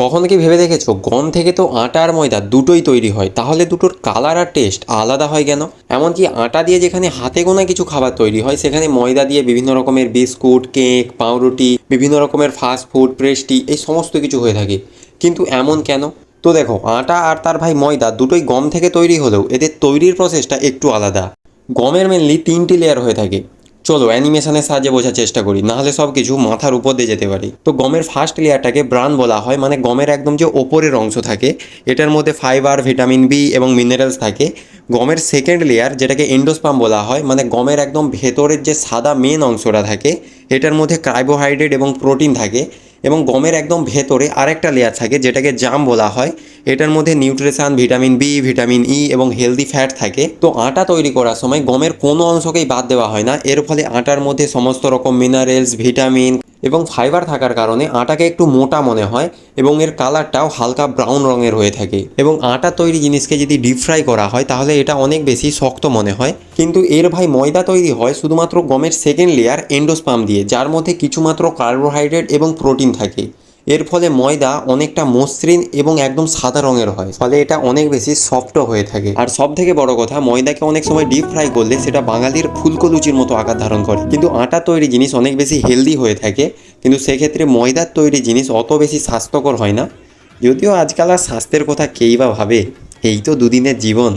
কখনো কি ভেবে দেখেছ? গম থেকে তো আটা আর ময়দা দুটোই তৈরি হয়। তাহলে দুটোর কালার আর টেস্ট আলাদা হয় কেন? এমনকি আটা দিয়ে যেখানে হাতে গোনা কিছু খাবার তৈরি হয়, সেখানে ময়দা দিয়ে বিভিন্ন রকমের বিস্কুট, কেক, পাউরুটি, বিভিন্ন রকমের ফাস্ট ফুড পেস্ট্রি এই সমস্ত কিছু হয়ে থাকে। কিন্তু এমন কেন? তো দেখো, আটা আর তার ভাই ময়দা দুটোই গম থেকে তৈরি হলেও এদের তৈরির প্রসেসটা একটু আলাদা। গমের মেনলি তিনটি লেয়ার হয়ে থাকে। চলো অ্যানিমেশনের সাহায্যে বোঝার চেষ্টা করি, নাহলে সব কিছু মাথার উপর দিয়ে যেতে পারি। তো গমের ফার্স্ট লেয়ারটাকে ব্রান বলা হয় মানে গমের একদম যে ওপরের অংশ থাকে, এটার মধ্যে ফাইবার ভিটামিন বি এবং মিনারেলস থাকে। গমের সেকেন্ড লেয়ার যেটাকে এন্ডোস্পাম বলা হয় মানে গমের একদম ভেতরের যে সাদা মেন অংশটা থাকে, এটার মধ্যে কার্বোহাইড্রেট এবং প্রোটিন থাকে। এবং গমের একদম ভেতরে আরেকটা লেয়ার থাকে, যেটাকে জাম বলা হয়। এটার মধ্যে nutrition vitamin B vitamin E এবং হেলদি ফ্যাট থাকে। তো আটা তৈরি করার সময় গমের কোনো অংশকেই বাদ দেওয়া হয় না। এর ফলে আটার মধ্যে সমস্ত রকম মিনারেলস ভিটামিন এবং ফাইবার থাকার কারণে আটাকে একটু মোটা মনে হয় এবং এর কালারটাও হালকা ব্রাউন রঙের হয়ে থাকে। এবং আটা তৈরি জিনিসকে যদি ডিপ ফ্রাই করা হয়, তাহলে এটা অনেক বেশি শক্ত মনে হয়। কিন্তু এর ভাই ময়দা তৈরি হয় শুধুমাত্র গমের সেকেন্ড লেয়ার এন্ডোস্পাম দিয়ে, যার মধ্যে কিছুমাত্র কার্বোহাইড্রেট এবং প্রোটিন থাকে। এর ফলে ময়দা অনেকটা মসৃণ এবং একদম সাদা রঙের হয়। ফলে এটা অনেক বেশি সফটও হয়ে থাকে। আর সব থেকে বড় কথা, ময়দাকে অনেক সময় ডিপ ফ্রাই করলে সেটা বাঙালির ফুলকো লুচির মতো আকার ধারণ করে। কিন্তু আটা তৈরি জিনিস অনেক বেশি হেলদি হয়ে থাকে। কিন্তু সেক্ষেত্রে ময়দার তৈরি জিনিস অত বেশি স্বাস্থ্যকর হয় না। যদিও আজকাল আর স্বাস্থ্যের কথা কেই বা ভাবে, এই তো দুদিনের জীবন।